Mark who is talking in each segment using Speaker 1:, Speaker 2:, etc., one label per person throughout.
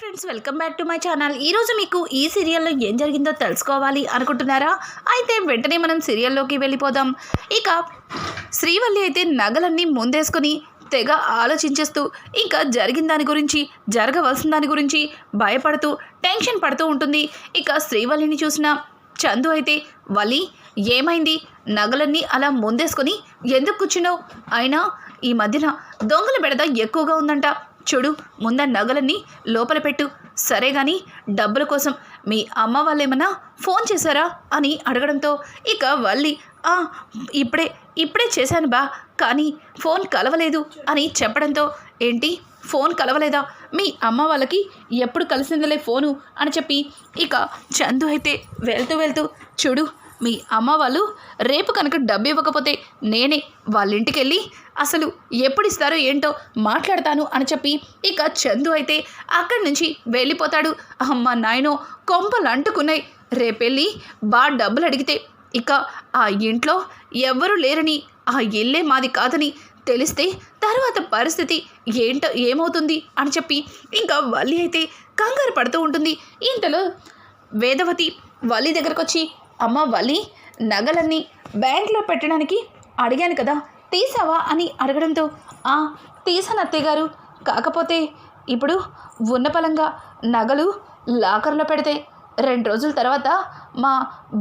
Speaker 1: Friends welcome back to my channel ఈరోజు మీకు ఈ సీరియల్లో ఏం జరిగిందో తెలుసుకోవాలి అనుకుంటున్నారా? అయితే వెంటనే మనం సీరియల్లోకి వెళ్ళిపోదాం. ఇక శ్రీవల్లి అయితే నగలన్నీ ముందేసుకొని తెగ ఆలోచించేస్తూ ఇంకా జరిగిన దాని గురించి జరగవలసిన దాని గురించి భయపడుతూ టెన్షన్ పడుతూ ఉంటుంది. ఇక శ్రీవల్లిని చూసిన చందు అయితే వలి ఏమైంది? నగలన్నీ అలా ముందేసుకొని ఎందుకు కూర్చున్నావు? అయినా ఈ మధ్యన దొంగల బెడద ఎక్కువగా ఉందంట. చూడు ముంద నగలన్నీ లోపల పెట్టు. సరే కానీ డబ్బుల కోసం మీ అమ్మ వాళ్ళేమన్నా ఫోన్ చేశారా? అని అడగడంతో ఇక వల్లి "ఆ, ఇప్పుడే ఇప్పుడే చేశాను బా కానీ ఫోన్ కలవలేదు అని చెప్పడంతో ఏంటి ఫోన్ కలవలేదా? మీ అమ్మ వాళ్ళకి ఎప్పుడు కలిసిందిలే ఫోను అని చెప్పి ఇక చందు అయితే వెళ్తూ వెళ్తూ చూడు మీ అమ్మ వాళ్ళు రేపు కనుక డబ్బు ఇవ్వకపోతే నేనే వాళ్ళింటికి వెళ్ళి అసలు ఎప్పుడు ఇస్తారో ఏంటో మాట్లాడతాను అని చెప్పి ఇక చందు అయితే అక్కడి నుంచి వెళ్ళిపోతాడు. అమ్మ నాయనో కొంపలు అంటుకున్నాయి. రేపెళ్ళి బా డబ్బులు అడిగితే ఇక ఆ ఇంట్లో ఎవ్వరూ లేరని ఆ ఇల్లే మాది కాదని తెలిస్తే తర్వాత పరిస్థితి ఏంటో ఏమవుతుంది అని చెప్పి ఇంకా వల్లి అయితే కంగారు పడుతూ ఉంటుంది. ఇంతలో వేదవతి వల్లి దగ్గరకు వచ్చి అమ్మ వలి నగలన్నీ బ్యాంక్లో పెట్టడానికి అడిగాను కదా తీసావా అని అడగడంతో ఆ తీసాను అత్తయ్య గారు. కాకపోతే ఇప్పుడు ఉన్న పలంగా నగలు లాకర్లో పెడితే రెండు రోజుల తర్వాత మా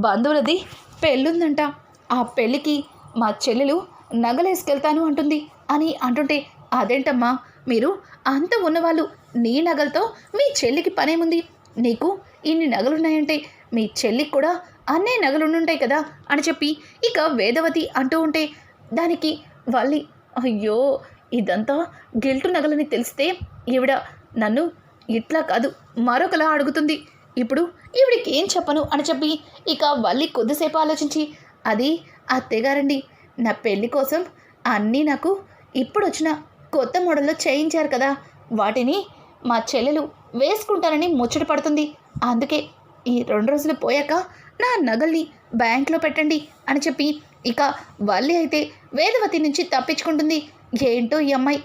Speaker 1: బంధువులది పెళ్ళుందంట. ఆ పెళ్ళికి మా చెల్లెలు నగలేసుకెళ్తాను అంటుంది అని అంటుంటే అదేంటమ్మా మీరు అంత ఉన్నవాళ్ళు నీ నగలతో మీ చెల్లికి పనేముంది? నీకు ఇన్ని నగలున్నాయంటే మీ చెల్లికి కూడా అన్నే నగలుండుంటాయి కదా అని చెప్పి ఇక వేదవతి అంటూ ఉంటే దానికి వల్లి అయ్యో ఇదంతా గిల్టు నగలని తెలిస్తే ఈవిడ నన్ను ఇట్లా కాదు మరొకలా అడుగుతుంది. ఇప్పుడు ఈవిడికి ఏం చెప్పను? అని చెప్పి ఇక వల్లి కొద్దిసేపు ఆలోచించి అది అత్తయ్యగారండి నా పెళ్ళి కోసం అన్నీ నాకు ఇప్పుడు వచ్చిన కొత్త మోడల్లో చేయించారు కదా. వాటిని మా చెల్లెలు వేసుకుంటానని ముచ్చట పడుతుంది. అందుకే ఈ రెండు రోజులు పోయాక నా నగల్ని బ్యాంక్లో పెట్టండి అని చెప్పి ఇక వల్లి అయితే వేదవతి నుంచి తప్పించుకుంటుంది. ఏంటో ఈ అమ్మాయి?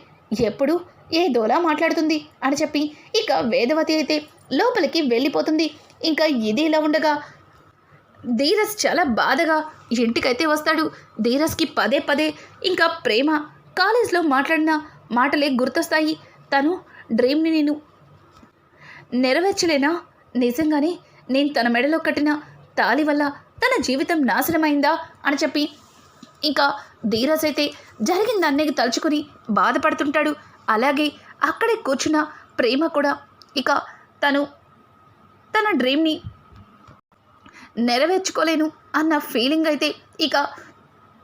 Speaker 1: ఎప్పుడు ఏదోలా మాట్లాడుతుంది అని చెప్పి ఇక వేదవతి అయితే లోపలికి వెళ్ళిపోతుంది. ఇంకా ఇది ఇలా ఉండగా ధీరస్ చాలా బాధగా ఇంటికైతే వస్తాడు. ధీరస్కి పదే పదే ఇంకా ప్రేమ కాలేజ్లో మాట్లాడిన మాటలే గుర్తొస్తాయి. తను డ్రీమ్ని నేను నెరవేర్చలేనా? నిజంగానే నేను తన మెడలో కట్టిన తాలి వల్ల తన జీవితం నాశనమైందా అని చెప్పి ఇంకా ధీరస్ అయితే జరిగింది దాన్ని తలుచుకుని బాధపడుతుంటాడు. అలాగే అక్కడే కూర్చున్న ప్రేమ కూడా ఇక తను తన డ్రీమ్ని నెరవేర్చుకోలేను అన్న ఫీలింగ్ అయితే ఇక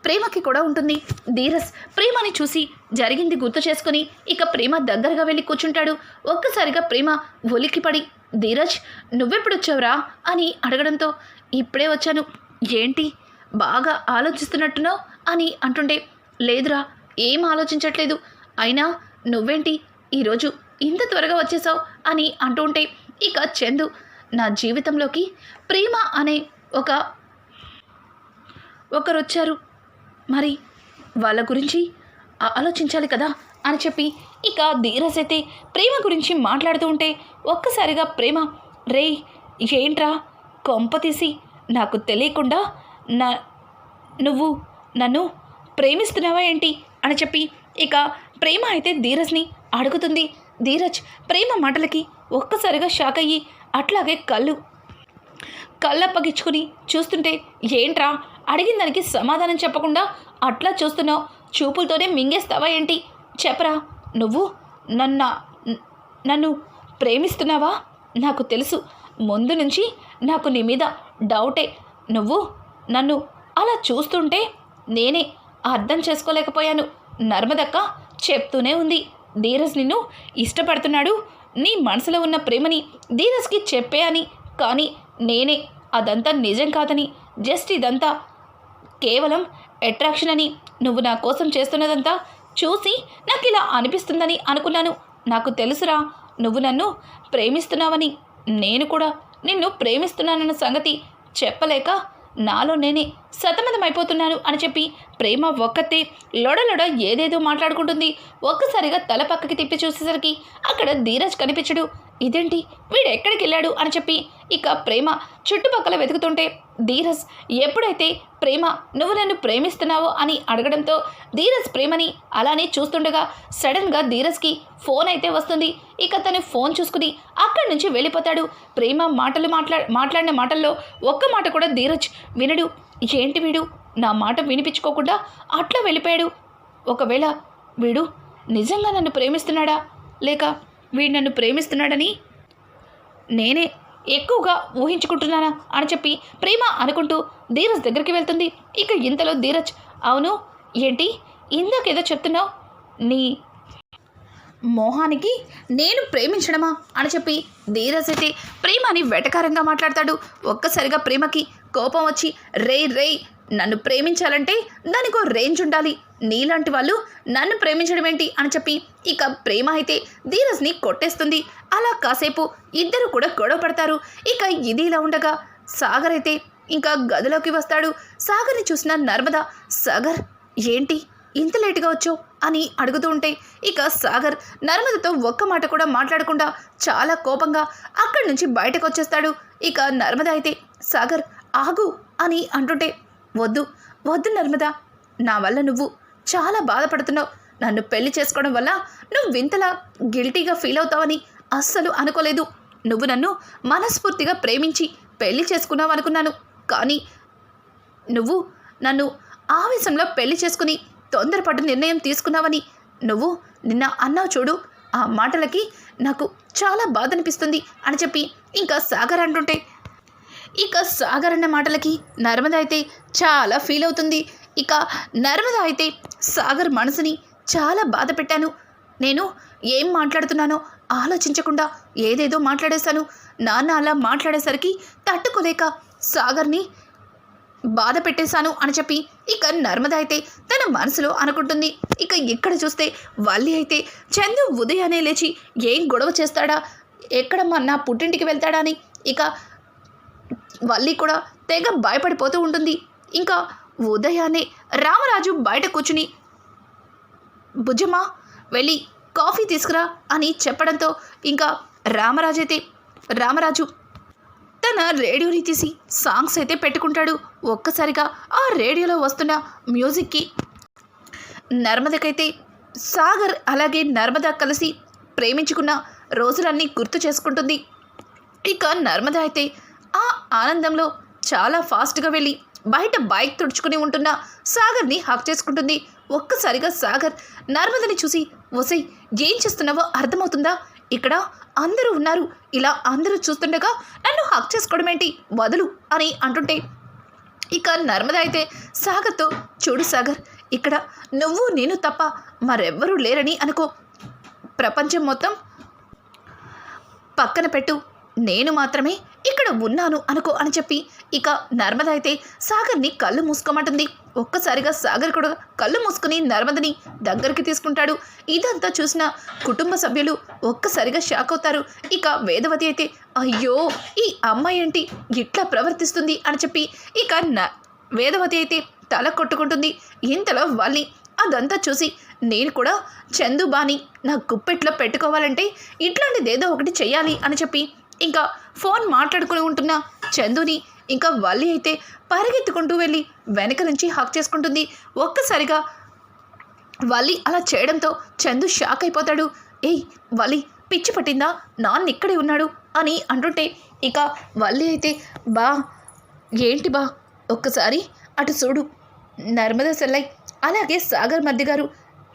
Speaker 1: ప్రేమకి కూడా ఉంటుంది. ధీరస్ ప్రేమని చూసి జరిగింది గుర్తు చేసుకుని ఇక ప్రేమ దగ్గరగా వెళ్ళి కూర్చుంటాడు. ఒక్కసారిగా ప్రేమ ఒలికిపడి ధీరజ్ నువ్వెప్పుడు వచ్చావురా అని అడగడంతో ఇప్పుడే వచ్చాను. ఏంటి? బాగా ఆలోచిస్తున్నట్టున్నావు? అని అంటుండే లేదురా ఏం ఆలోచించట్లేదు. అయినా నువ్వేంటి? ఈరోజు ఇంత త్వరగా వచ్చేసావు అని అంటూ ఉంటే ఇక చందు నా జీవితంలోకి ప్రేమ అనే ఒక ఒకరు వచ్చారు మరి వాళ్ళ గురించి ఆలోచించాలి కదా అని చెప్పి ఇక ధీరజ్ అయితే ప్రేమ గురించి మాట్లాడుతూ ఉంటే ఒక్కసారిగా ప్రేమ రే ఏంట్రా? కొంపతీసి నాకు తెలియకుండా నా నువ్వు నన్ను ప్రేమిస్తున్నావా ఏంటి? అని చెప్పి ఇక ప్రేమ అయితే ధీరజ్ని అడుగుతుంది. ధీరజ్ ప్రేమ మాటలకి ఒక్కసారిగా షాక్ అయ్యి అట్లాగే కళ్ళు కళ్ళప్పగించుకుని చూస్తుంటే ఏంట్రా? అడిగిన దానికి సమాధానం చెప్పకుండా అట్లా చూస్తున్నావు? చూపులతోనే మింగేస్తావా ఏంటి? చెప్పరా? నువ్వు నన్న నన్ను ప్రేమిస్తున్నావా? నాకు తెలుసు. ముందు నుంచి నాకు నీ మీద డౌటే. నువ్వు నన్ను అలా చూస్తుంటే నేనే అర్థం చేసుకోలేకపోయాను. నర్మదక్క చెప్తూనే ఉంది. ధీరజ్ నిన్ను ఇష్టపడుతున్నాడు. నీ మనసులో ఉన్న ప్రేమని ధీరజ్కి చెప్పే అని. కానీ నేనే అదంతా నిజం కాదని. జస్ట్ ఇదంతా కేవలం అట్రాక్షన్ అని నువ్వు నా కోసం చేస్తున్నదంతా చూసి నాకు ఇలా అనిపిస్తుందని అనుకున్నాను. నాకు తెలుసురా నువ్వు నన్ను ప్రేమిస్తున్నావని. నేను కూడా నిన్ను ప్రేమిస్తున్నానన్న సంగతి చెప్పలేక నాలో నేనే సతమతమైపోతున్నాను అని చెప్పి ప్రేమ ఒక్కతే లొడలొడ ఏదేదో మాట్లాడుకుంటుంది. ఒక్కసారిగా తల పక్కకి తిప్పి చూసేసరికి అక్కడ ధీరజ్ కనిపించడు. ఇదేంటి? వీడు ఎక్కడికి వెళ్ళాడు అని చెప్పి ఇక ప్రేమ చుట్టుపక్కల వెతుకుతుంటే ధీరజ్ ఎప్పుడైతే ప్రేమ నువ్వు నన్ను ప్రేమిస్తున్నావో అని అడగడంతో ధీరజ్ ప్రేమని అలానే చూస్తుండగా సడన్గా ధీరజ్కి ఫోన్ అయితే వస్తుంది. ఇక తను ఫోన్ చూసుకుని అక్కడి నుంచి వెళ్ళిపోతాడు. ప్రేమ మాటలు మాట్లా మాట్లాడిన మాటల్లో ఒక్క మాట కూడా ధీరజ్ వినడు. ఏంటి వీడు? నా మాట వినిపించుకోకుండా అట్లా వెళ్ళిపోయాడు. ఒకవేళ వీడు నిజంగా నన్ను ప్రేమిస్తున్నాడా? లేక వీడు నన్ను ప్రేమిస్తున్నాడని నేనే ఎక్కువగా ఊహించుకుంటున్నానా అని చెప్పి ప్రేమ అనుకుంటూ ధీరజ్ దగ్గరికి వెళ్తుంది. ఇక ఇంతలో ధీరజ్ అవును ఏంటి? ఇందాకేదో చెప్తున్నావు నీ మోహానికి నేను ప్రేమించడమా అని చెప్పి ధీరజ్ అయితే ప్రేమని వెటకారంగా మాట్లాడతాడు. ఒక్కసారిగా ప్రేమకి కోపం వచ్చి రే రే నన్ను ప్రేమించాలంటే దానికో రేంజ్ ఉండాలి. నీలాంటి వాళ్ళు నన్ను ప్రేమించడం ఏంటి అని చెప్పి ఇక ప్రేమ అయితే ధీరజ్ని కొట్టేస్తుంది. అలా కాసేపు ఇద్దరు కూడా గొడవ పడతారు. ఇక ఇది ఇలా ఉండగా సాగర్ అయితే ఇంకా గదిలోకి వస్తాడు. సాగర్ని చూసిన నర్మద సాగర్ ఏంటి? ఇంత లేటుగా వచ్చో అని అడుగుతూ ఉంటే ఇక సాగర్ నర్మదతో ఒక్క మాట కూడా మాట్లాడకుండా చాలా కోపంగా అక్కడి నుంచి బయటకు వచ్చేస్తాడు. ఇక నర్మద అయితే సాగర్ ఆగు అని అంటుంటే వద్దు వద్దు నర్మద నా వల్ల నువ్వు చాలా బాధపడుతున్నావు. నన్ను పెళ్ళి చేసుకోవడం వల్ల నువ్వు వింతలా గిల్టీగా ఫీల్ అవుతావని అస్సలు అనుకోలేదు. నువ్వు నన్ను మనస్ఫూర్తిగా ప్రేమించి పెళ్ళి చేసుకున్నావు అనుకున్నాను. కానీ నువ్వు నన్ను ఆవేశంలో పెళ్ళి చేసుకుని తొందరపడ్డ నిర్ణయం తీసుకున్నావని నువ్వు నిన్న అన్నావు చూడు. ఆ మాటలకి నాకు చాలా బాధ అనిపిస్తుంది అని చెప్పి ఇంకా సాగర్ అంటుంటే ఇక సాగర్ అన్న మాటలకి నర్మద అయితే చాలా ఫీల్ అవుతుంది. ఇక నర్మద అయితే సాగర్ మనసుని చాలా బాధ పెట్టాను. నేను ఏం మాట్లాడుతున్నానో ఆలోచించకుండా ఏదేదో మాట్లాడేశాను. నాన్న అలా మాట్లాడేసరికి తట్టుకోలేక సాగర్ని బాధ పెట్టేశాను అని చెప్పి ఇక నర్మద అయితే తన మనసులో అనుకుంటుంది. ఇక ఇక్కడ చూస్తే వల్లి అయితే చందు ఉదయానే లేచి ఏం గొడవ చేస్తాడా? ఎక్కడమ్మా నా పుట్టింటికి వెళ్తాడా అని ఇక వల్లి కూడా తెగ భయపడిపోతూ ఉంటుంది. ఇంకా ఉదయాన్నే రామరాజు బయట కూర్చుని భుజమా వెళ్ళి కాఫీ తీసుకురా అని చెప్పడంతో ఇంకా రామరాజు అయితే రామరాజు తన రేడియోని తీసి సాంగ్స్ అయితే పెట్టుకుంటాడు. ఒక్కసారిగా ఆ రేడియోలో వస్తున్న మ్యూజిక్కి నర్మదకైతే సాగర్ అలాగే నర్మద కలిసి ప్రేమించుకున్న రోజులన్నీ గుర్తు చేసుకుంటుంది. ఇక నర్మద అయితే ఆ ఆనందంలో చాలా ఫాస్ట్గా వెళ్ళి బయట బైక్ తుడుచుకుని ఉంటున్న సాగర్ని హక్ చేసుకుంటుంది. ఒక్కసారిగా సాగర్ నర్మదని చూసి ఒసై ఏం చేస్తున్నావో అర్థమవుతుందా? ఇక్కడ అందరూ ఉన్నారు. ఇలా అందరూ చూస్తుండగా నన్ను హక్ చేసుకోవడం ఏంటి వదులు అని అంటుంటే ఇక నర్మద అయితే సాగర్తో చూడు సాగర్ ఇక్కడ నువ్వు నేను తప్ప మరెవ్వరూ లేరని అనుకో. ప్రపంచం మొత్తం పక్కన పెట్టు. నేను మాత్రమే ఉన్నాను అనుకో అని చెప్పి ఇక నర్మద అయితే సాగర్ని కళ్ళు మూసుకోమంటుంది. ఒక్కసారిగా సాగర్ కూడా కళ్ళు మూసుకుని నర్మదని దగ్గరికి తీసుకుంటాడు. ఇదంతా చూసిన కుటుంబ సభ్యులు ఒక్కసారిగా షాక్ అవుతారు. ఇక వేదవతి అయితే అయ్యో ఈ అమ్మాయి ఏంటి? ఇట్లా ప్రవర్తిస్తుంది? అని చెప్పి ఇక న వేదవతి అయితే తల కొట్టుకుంటుంది. ఇంతలో వాళ్ళని అదంతా చూసి నేను కూడా చందుబాని నా గుప్పెట్లో పెట్టుకోవాలంటే ఇట్లాంటిదేదో ఒకటి చేయాలి అని చెప్పి ఇంకా ఫోన్ మాట్లాడుకుని ఉంటున్న చందుని ఇంకా వల్లి అయితే పరిగెత్తుకుంటూ వెళ్ళి వెనక నుంచి హక్ చేసుకుంటుంది. ఒక్కసారిగా వల్లి అలా చేయడంతో చందు షాక్ అయిపోతాడు. ఏయ్ వల్లి పిచ్చి పట్టిందా? నాన్న ఇక్కడే ఉన్నాడు అని అంటుంటే ఇక వల్లి అయితే బా ఏంటి బా? ఒక్కసారి అటు చూడు. నర్మదా సెల్లై అలాగే సాగర్ మధ్య గారు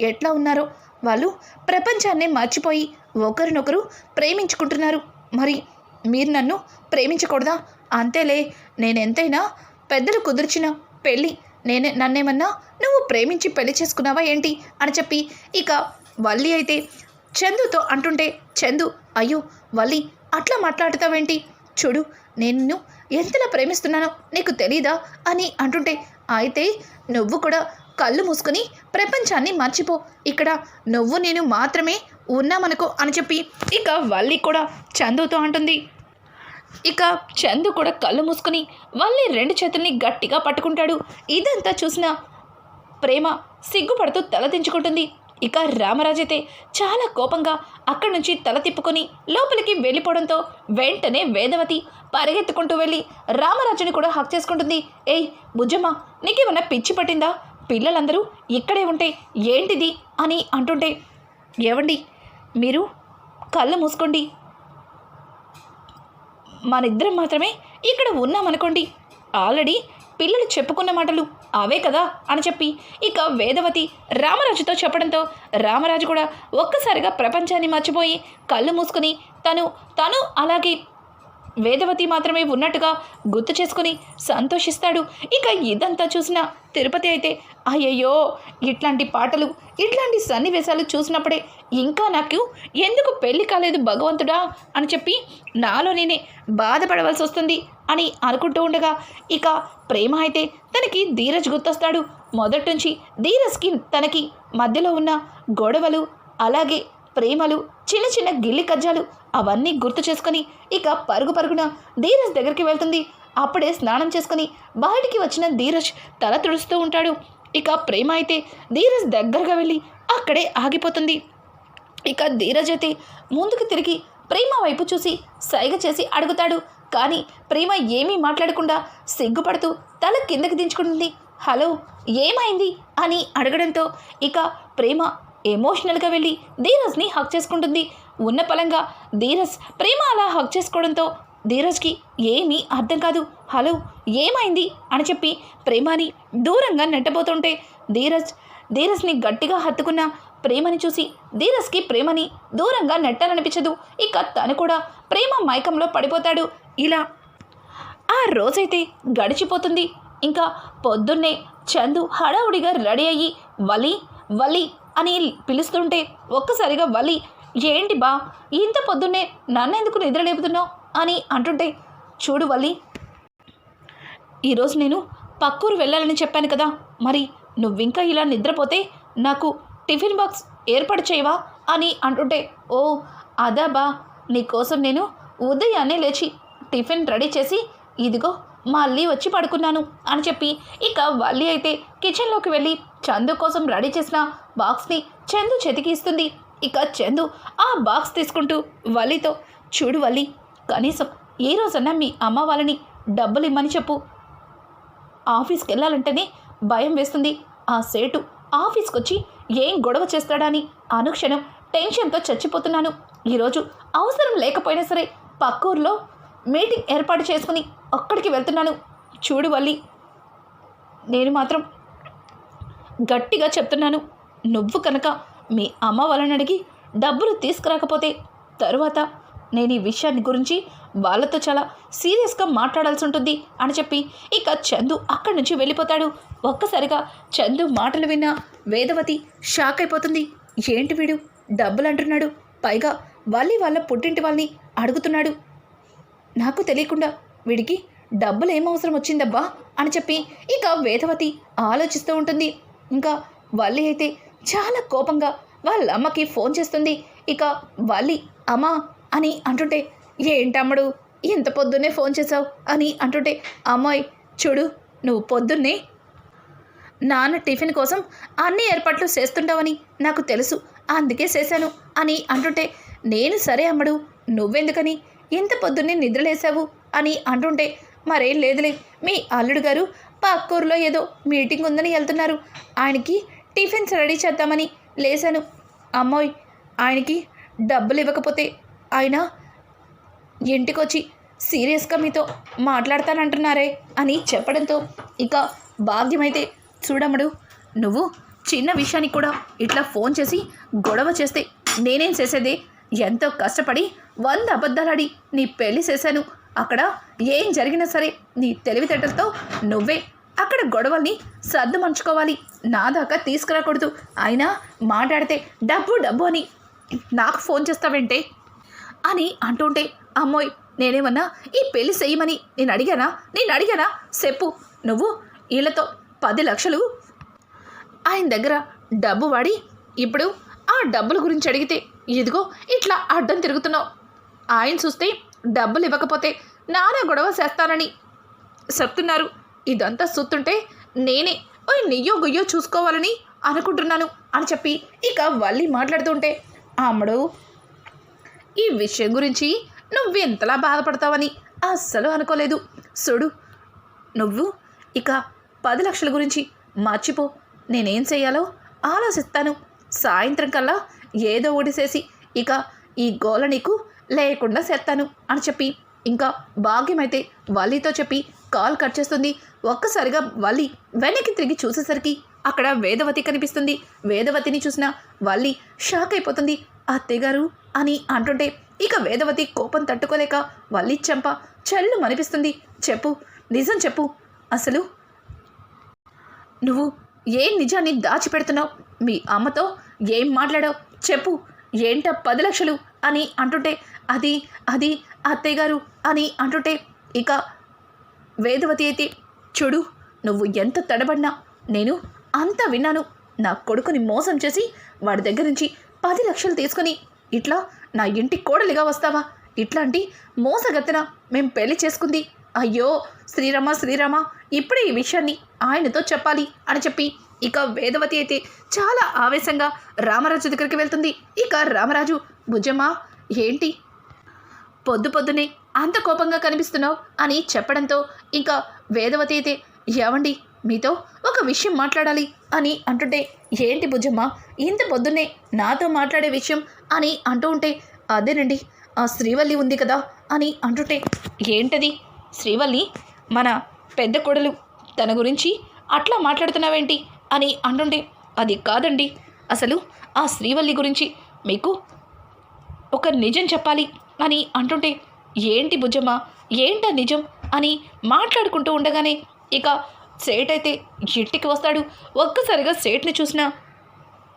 Speaker 1: ఎట్లా ఉన్నారో? వాళ్ళు ప్రపంచాన్నే మర్చిపోయి ఒకరినొకరు ప్రేమించుకుంటున్నారు. మరి మీరు నన్ను ప్రేమించకూడదా? అంతేలే నేనెంతైనా పెద్దలు కుదిర్చిన పెళ్ళి. నేనే నన్నేమన్నా నువ్వు ప్రేమించి పెళ్ళి చేసుకున్నావా ఏంటి? అని చెప్పి ఇక వల్లి అయితే చందుతో అంటుంటే చందు అయ్యో వల్లి అట్లా మాట్లాడతావేంటి? చూడు నేను ఎంతలా ప్రేమిస్తున్నానో నీకు తెలీదా? అని అంటుంటే అయితే నువ్వు కూడా కళ్ళు మూసుకుని ప్రపంచాన్ని మర్చిపో. ఇక్కడ నువ్వు నేను మాత్రమే ఉన్నామనుకో అని చెప్పి ఇక వల్లి కూడా చందుతో అంటుంది. ఇక చందు కూడా కళ్ళు మూసుకుని వాళ్ళని రెండు చేతుల్ని గట్టిగా పట్టుకుంటాడు. ఇదంతా చూసిన ప్రేమ సిగ్గుపడుతూ తల దించుకుంటుంది. ఇక రామరాజైతే చాలా కోపంగా అక్కడి నుంచి తల తిప్పుకొని లోపలికి వెళ్ళిపోవడంతో వెంటనే వేదవతి పరిగెత్తుకుంటూ వెళ్ళి రామరాజుని కూడా హక్ చేసుకుంటుంది. ఏయ్ బుజ్జమ్మ నీకేమన్నా పిచ్చి పట్టిందా? పిల్లలందరూ ఇక్కడే ఉంటే ఏంటిది అని అంటుంటే ఏవండి మీరు కళ్ళు మూసుకోండి మనిద్దరం మాత్రమే ఇక్కడ ఉన్నామనుకోండి. ఆల్రెడీ పిల్లలు చెప్పుకున్న మాటలు అవే కదా అని చెప్పి ఇక వేదవతి రామరాజుతో చెప్పడంతో రామరాజు కూడా ఒక్కసారిగా ప్రపంచాన్ని మర్చిపోయి కళ్ళు మూసుకుని తను తను అలాగే వేదవతి మాత్రమే ఉన్నట్టుగా గుర్తు చేసుకుని సంతోషిస్తాడు. ఇక ఇదంతా చూసిన తిరుపతి అయితే అయ్యయ్యో ఇట్లాంటి పాటలు ఇట్లాంటి సన్నివేశాలు చూసినప్పుడే ఇంకా నాకు ఎందుకు పెళ్ళి కాలేదు భగవంతుడా అని చెప్పి నాలో నేనే బాధపడవలసి వస్తుంది అని అనుకుంటూ ఉండగా ఇక ప్రేమ అయితే తనకి ధీరజ్ గుర్తొస్తాడు. మొదటి నుంచి ధీరజ్కి తనకి మధ్యలో ఉన్న గొడవలు అలాగే ప్రేమలు చిన్న చిన్న గిల్లి కజ్జాలు అవన్నీ గుర్తు చేసుకొని ఇక పరుగు పరుగున ధీరజ్ దగ్గరికి వెళ్తుంది. అప్పుడే స్నానం చేసుకుని బయటికి వచ్చిన ధీరజ్ తల తుడుస్తూ ఉంటాడు. ఇక ప్రేమ అయితే ధీరజ్ దగ్గరగా వెళ్ళి అక్కడే ఆగిపోతుంది. ఇక ధీరజ్ అయితే ముందుకు తిరిగి ప్రేమ వైపు చూసి సైగ చేసి అడుగుతాడు. కానీ ప్రేమ ఏమీ మాట్లాడకుండా సిగ్గుపడుతూ తల కిందకి దించుకుంటుంది. హలో ఏమైంది? అని అడగడంతో ఇక ప్రేమ ఎమోషనల్గా వెళ్ళి ధీరజ్ని హక్ చేసుకుంటుంది. ఉన్న పలంగా ధీరజ్ ప్రేమ అలా హక్ చేసుకోవడంతో ధీరజ్కి ఏమీ అర్థం కాదు. హలో ఏమైంది? అని చెప్పి ప్రేమని దూరంగా నెట్టబోతుంటే ధీరజ్ ధీరజ్ని గట్టిగా హత్తుకున్న ప్రేమని చూసి ధీరజ్కి ప్రేమని దూరంగా నెట్టాలనిపించదు. ఇక తను కూడా ప్రేమ మైకంలో పడిపోతాడు. ఇలా ఆ రోజైతే గడిచిపోతుంది. ఇంకా పొద్దున్నే చందు హడావుడిగా రెడీ అయ్యి వలి వలి అని పిలుస్తుంటే ఒక్కసారిగా వలి ఏంటి బా ఇంత పొద్దున్నే నన్నెందుకు నిద్ర లేపుతున్నావు? అని అంటుంటే చూడు వల్లి ఈరోజు నేను పక్కూరు వెళ్ళాలని చెప్పాను కదా మరి నువ్వింకా ఇలా నిద్రపోతే నాకు టిఫిన్ బాక్స్ ఏర్పాటు చేయవా? అని అంటుంటే ఓ అదా బా నీకోసం నేను ఉదయాన్నే లేచి టిఫిన్ రెడీ చేసి ఇదిగో మళ్ళీ వచ్చి పడుకున్నాను అని చెప్పి ఇక వల్లి అయితే కిచెన్లోకి వెళ్ళి చందు కోసం రెడీ చేసిన బాక్స్ని చందు చేతికి ఇస్తుంది. ఇక చందు ఆ బాక్స్ తీసుకుంటూ వల్లితో చూడు వల్లి కనీసం ఏ రోజన్నా మీ అమ్మ వాళ్ళని డబ్బులు ఇమ్మని చెప్పు. ఆఫీస్కి వెళ్ళాలంటేనే భయం వేస్తుంది. ఆ సేటు ఆఫీస్కి వచ్చి ఏం గొడవ చేస్తాడని అనుక్షణం టెన్షన్తో చచ్చిపోతున్నాను. ఈరోజు అవసరం లేకపోయినా సరే పక్కూర్లో మీటింగ్ ఏర్పాటు చేసుకుని అక్కడికి వెళ్తున్నాను. చూడు వల్లి నేను మాత్రం గట్టిగా చెప్తున్నాను. నువ్వు కనుక మీ అమ్మ వాళ్ళని అడిగి డబ్బులు తీసుకురాకపోతే తరువాత నేను ఈ విషయాన్ని గురించి వాళ్ళతో చాలా సీరియస్గా మాట్లాడాల్సి ఉంటుంది అని చెప్పి ఇక చందు అక్కడి నుంచి వెళ్ళిపోతాడు. ఒక్కసారిగా చందు మాటలు విన్న వేదవతి షాక్ అయిపోతుంది. ఏంటి వీడు? డబ్బులు అంటున్నాడు. పైగా వాళ్ళి వాళ్ళ పుట్టింటి వాళ్ళని అడుగుతున్నాడు. నాకు తెలియకుండా వీడికి డబ్బులు ఏమవసరం అవసరం వచ్చిందబ్బా అని చెప్పి ఇక వేదవతి ఆలోచిస్తూ ఉంటుంది. ఇంకా వల్లి అయితే చాలా కోపంగా వాళ్ళ అమ్మకి ఫోన్ చేస్తుంది. ఇక వల్లి అమ్మా అని అంటుంటే ఏంటమ్మడు ఇంత పొద్దున్నే ఫోన్ చేసావు అని అంటుంటే అమ్మాయి చూడు నువ్వు పొద్దున్నే నాన్న టిఫిన్ కోసం అన్ని ఏర్పాట్లు చేస్తుంటావని నాకు తెలుసు. అందుకే చేశాను అని అంటుంటే నేను సరే అమ్మడు నువ్వెందుకని? ఇంత పొద్దున్నే నిద్రలేసావు అని అంటుంటే మరేం లేదులే. మీ అల్లుడు గారు పక్కూరులో ఏదో మీటింగ్ ఉందని వెళ్తున్నారు ఆయనకి టిఫిన్స్ రెడీ చేద్దామని లేశాను. అమ్మోయ్! ఆయనకి డబ్బులు ఇవ్వకపోతే ఆయన ఇంటికొచ్చి సీరియస్గా మీతో మాట్లాడతానంటున్నారే అని చెప్పడంతో ఇక భాగ్యమైతే చూడమ్మడు నువ్వు చిన్న విషయానికి కూడా ఇట్లా ఫోన్ చేసి గొడవ చేస్తే నేనేం చేసేది? ఎంతో కష్టపడి వంద అబద్ధాలాడి నీ పెళ్ళి చేశాను. అక్కడ ఏం జరిగినా సరే నీ తెలివితేటలతో నువ్వే అక్కడ గొడవల్ని సర్దుమంచుకోవాలి నా దాకా తీసుకురాకూడదు. అయినా మాట్లాడితే డబ్బు డబ్బు అని నాకు ఫోన్ చేస్తావంటే? అని అంటుంటే అమ్మోయ్ నేనేమన్నా ఈ పెళ్ళి చేయమని నేను అడిగానా? నేను అడిగానా? చెప్పు. నువ్వు వీళ్ళతో పది లక్షలు ఆయన దగ్గర డబ్బు వాడి ఇప్పుడు ఆ డబ్బుల గురించి అడిగితే ఇదిగో ఇట్లా అడ్డం తిరుగుతున్నావు. ఆయన చూస్తే డబ్బులు ఇవ్వకపోతే నానా గొడవ చేస్తానని చెప్తున్నారు. ఇదంతా చూస్తుంటే నేనే ఓ నెయ్యో గొయ్యో చూసుకోవాలని అనుకుంటున్నాను అని చెప్పి ఇక వల్లి మాట్లాడుతుంటే అమ్మడు ఈ విషయం గురించి నువ్వు ఎంతలా బాధపడతావని అస్సలు అనుకోలేదు. చూడు నువ్వు ఇక పది లక్షల గురించి మర్చిపో. నేనేం చేయాలో ఆలోచిస్తాను. సాయంత్రం కల్లా ఏదో ఒడిసేసి ఇక ఈ గోల నీకు లేకుండా చేస్తాను అని చెప్పి ఇంకా భాగ్యమైతే వల్లితో చెప్పి కాల్ కట్ చేస్తుంది. ఒక్కసారిగా వల్లి వెనక్కి తిరిగి చూసేసరికి అక్కడ వేదవతి కనిపిస్తుంది. వేదవతిని చూసిన వల్లి షాక్ అయిపోతుంది. అత్తయ్యగారు అని అంటుంటే ఇక వేదవతి కోపం తట్టుకోలేక వల్లి చెంప చెల్లు మనిపిస్తుంది. చెప్పు నిజం చెప్పు. అసలు నువ్వు ఏ నిజాన్ని దాచిపెడుతున్నావు? మీ అమ్మతో ఏం మాట్లాడావు? చెప్పు ఏంట పది లక్షలు అని అంటుంటే అది అది అత్తయ్య గారు అని అంటుంటే ఇక వేదవతి అయితే చూడు నువ్వు ఎంత తడబడినా నేను అంతా విన్నాను. నా కొడుకుని మోసం చేసి వాడి దగ్గర నుంచి పది లక్షలు తీసుకొని ఇట్లా నా ఇంటి కోడలిగా వస్తావా? ఇట్లాంటి మోసగత్తెన మేం పెళ్ళి చేసుకుంది. అయ్యో శ్రీరామ శ్రీరామ ఇప్పుడే ఈ విషయాన్ని ఆయనతో చెప్పాలి అని చెప్పి ఇక వేదవతి అయితే చాలా ఆవేశంగా రామరాజు దగ్గరికి వెళ్తుంది. ఇక రామరాజు భుజమ్మా ఏంటి? పొద్దు పొద్దునే అంత కోపంగా కనిపిస్తున్నావు? అని చెప్పడంతో ఇంకా వేదవతి అయితే ఏవండి మీతో ఒక విషయం మాట్లాడాలి అని అంటుంటే ఏంటి బుజ్జమ్మ ఇంత పొద్దున్నే నాతో మాట్లాడే విషయం? అని అంటూ ఉంటే అదేనండి ఆ శ్రీవల్లి ఉంది కదా అని అంటుంటే ఏంటది? శ్రీవల్లి మన పెద్ద కొడలు తన గురించి అట్లా మాట్లాడుతున్నావేంటి? అని అంటుండే అది కాదండి. అసలు ఆ శ్రీవల్లి గురించి మీకు ఒక నిజం చెప్పాలి అని అంటుంటే ఏంటి భుజమా ఏంట నిజం? అని మాట్లాడుకుంటూ ఉండగానే ఇక సేట్ అయితే ఇంటికి వస్తాడు. ఒక్కసారిగా సేట్ని చూసిన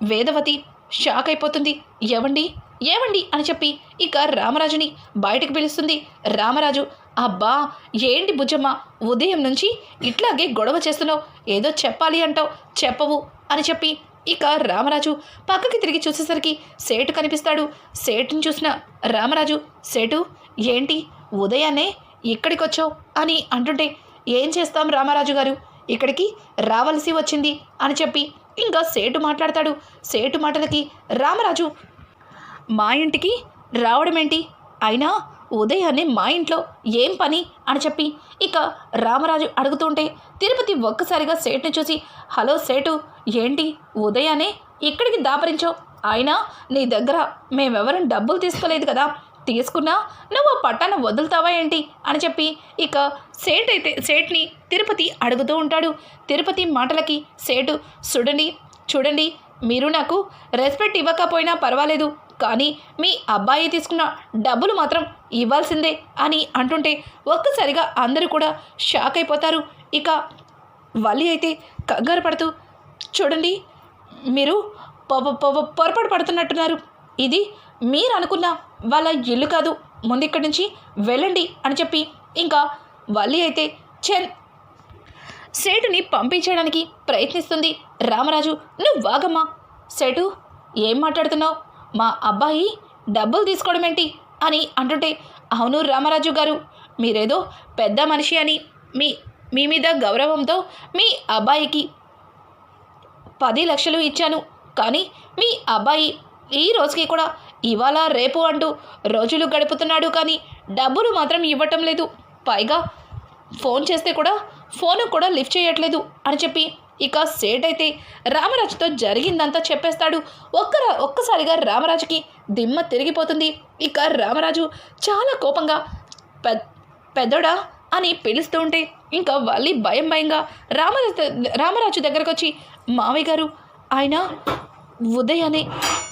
Speaker 1: వేదవతి షాక్ అయిపోతుంది. ఎవండి ఏమండి అని చెప్పి ఇక రామరాజుని బయటకు పిలుస్తుంది. రామరాజు అబ్బా ఏంటి బుజ్జమ్మ ఉదయం నుంచి ఇట్లాగే గొడవ చేస్తున్నావు? ఏదో చెప్పాలి అంటావు చెప్పవు అని చెప్పి ఇక రామరాజు పక్కకి తిరిగి చూసేసరికి సేటు కనిపిస్తాడు. సేటుని చూసిన రామరాజు సేటు ఏంటి ఉదయాన్నే ఇక్కడికి వచ్చావు అని అంటుంటే ఏం చేస్తాం రామరాజు గారు? ఇక్కడికి రావాల్సి వచ్చింది అని చెప్పి ఇంకా సేటు మాట్లాడతాడు. సేటు మాటలకి రామరాజు మా ఇంటికి రావడం ఏంటి అయినా ఉదయాన్నే మా ఇంట్లో ఏం పని? అని చెప్పి ఇక రామరాజు అడుగుతుంటే తిరుపతి ఒక్కసారిగా సేటుని చూసి హలో సేటు ఏంటి? ఉదయాన్నే ఇక్కడికి దాపరించావు? అయినా నీ దగ్గర మేమెవరం డబ్బులు తీసుకోలేదు కదా? తీసుకున్నా నువ్వు పట్టాన వదులుతావా ఏంటి? అని చెప్పి ఇక సేట్ అయితే సేట్ని తిరుపతి అడుగుతూ ఉంటాడు. తిరుపతి మాటలకి సేటు చూడండి చూడండి మీరు నాకు రెస్పెక్ట్ ఇవ్వకపోయినా పర్వాలేదు. కానీ మీ అబ్బాయి తీసుకున్న డబ్బులు మాత్రం ఇవ్వాల్సిందే అని అంటుంటే ఒక్కసారిగా అందరూ కూడా షాక్ అయిపోతారు. ఇక వల్లి అయితే కంగారు పడుతూ చూడండి మీరు పొ- పొరపాటు పడుతున్నట్టున్నారు. ఇది మీరు అనుకున్న వాళ్ళ ఇల్లు కాదు. ముందు ఇక్కడి నుంచి వెళ్ళండి అని చెప్పి ఇంకా వల్లి అయితే చెన్ సేటుని పంపించడానికి ప్రయత్నిస్తుంది రామరాజు. నువ్వు వాగమ్మా సేటు ఏం మాట్లాడుతున్నావు? మా అబ్బాయి డబ్బులు తీసుకోవడం ఏంటి అని అంటుంటే అవును రామరాజు గారు మీరేదో పెద్ద మనిషి అని మీ మీ మీద గౌరవంతో మీ అబ్బాయికి పది లక్షలు ఇచ్చాను. కానీ మీ అబ్బాయి ఈ రోజుకి కూడా ఇవాళ రేపు అంటూ రోజులు గడుపుతున్నాడు కానీ డబ్బులు మాత్రం ఇవ్వటం లేదు. పైగా ఫోన్ చేస్తే కూడా ఫోను కూడా లిఫ్ట్ చేయట్లేదు అని చెప్పి ఇక సేట్ అయితే రామరాజుతో జరిగిందంతా చెప్పేస్తాడు. ఒక్క ఒక్కసారిగా రామరాజుకి దిమ్మ తిరిగిపోతుంది. ఇక రామరాజు చాలా కోపంగా పె పెద్దోడా అని పిలుస్తూ ఉంటే ఇంకా వల్లి భయం భయంగా రామరాజు రామరాజు దగ్గరకు వచ్చి మావయ్య గారు ఆయన ఉదయాన్నే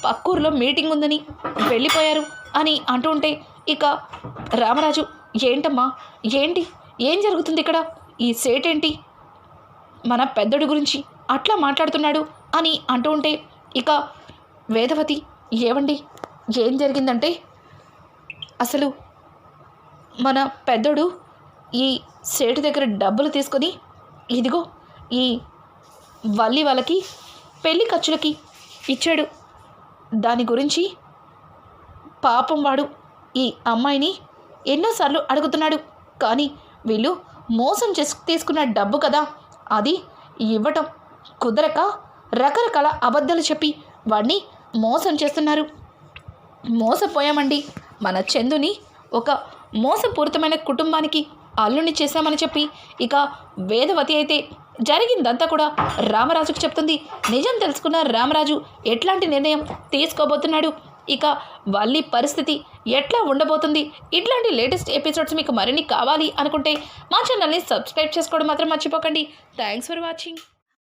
Speaker 1: పక్కూరులో మీటింగ్ ఉందని వెళ్ళిపోయారు అని అంటూ ఉంటే ఇక రామరాజు ఏంటమ్మా ఏంటి? ఏం జరుగుతుంది ఇక్కడ? ఈ సేట్ ఏంటి మన పెద్దోడి గురించి అట్లా మాట్లాడుతున్నాడు అని అంటూ ఉంటే ఇక వేదవతి ఏవండి? ఏం జరిగిందంటే? అసలు మన పెద్దోడు ఈ సేటు దగ్గర డబ్బులు తీసుకొని ఇదిగో ఈ వల్లి వాళ్ళకి పెళ్ళి ఖర్చులకి ఇచ్చాడు. దాని గురించి పాపం వాడు ఈ అమ్మాయిని ఎన్నోసార్లు అడుగుతున్నాడు. కానీ వీళ్ళు మోసం చేసు తీసుకున్న డబ్బు కదా అది ఇవ్వటం కుదరక రకరకాల అబద్ధాలు చెప్పి వాడిని మోసం చేస్తున్నారు. మోసపోయామండి. మన చందుని ఒక మోసపూరితమైన కుటుంబానికి అల్లుని చేశామని చెప్పి ఇక వేదవతి అయితే జరిగిందంతా కూడా రామరాజుకు చెప్తుంది. నిజం తెలుసుకున్న రామరాజు ఎట్లాంటి నిర్ణయం తీసుకోబోతున్నాడు? ఇక వల్లి పరిస్థితి ఎట్లా ఉండబోతుంది? ఇట్లాంటి లేటెస్ట్ ఎపిసోడ్స్ మీకు మరిన్ని కావాలి అనుకుంటే మా ఛానల్ని సబ్స్క్రైబ్ చేసుకోవడం మాత్రం మర్చిపోకండి. Thanks for watching.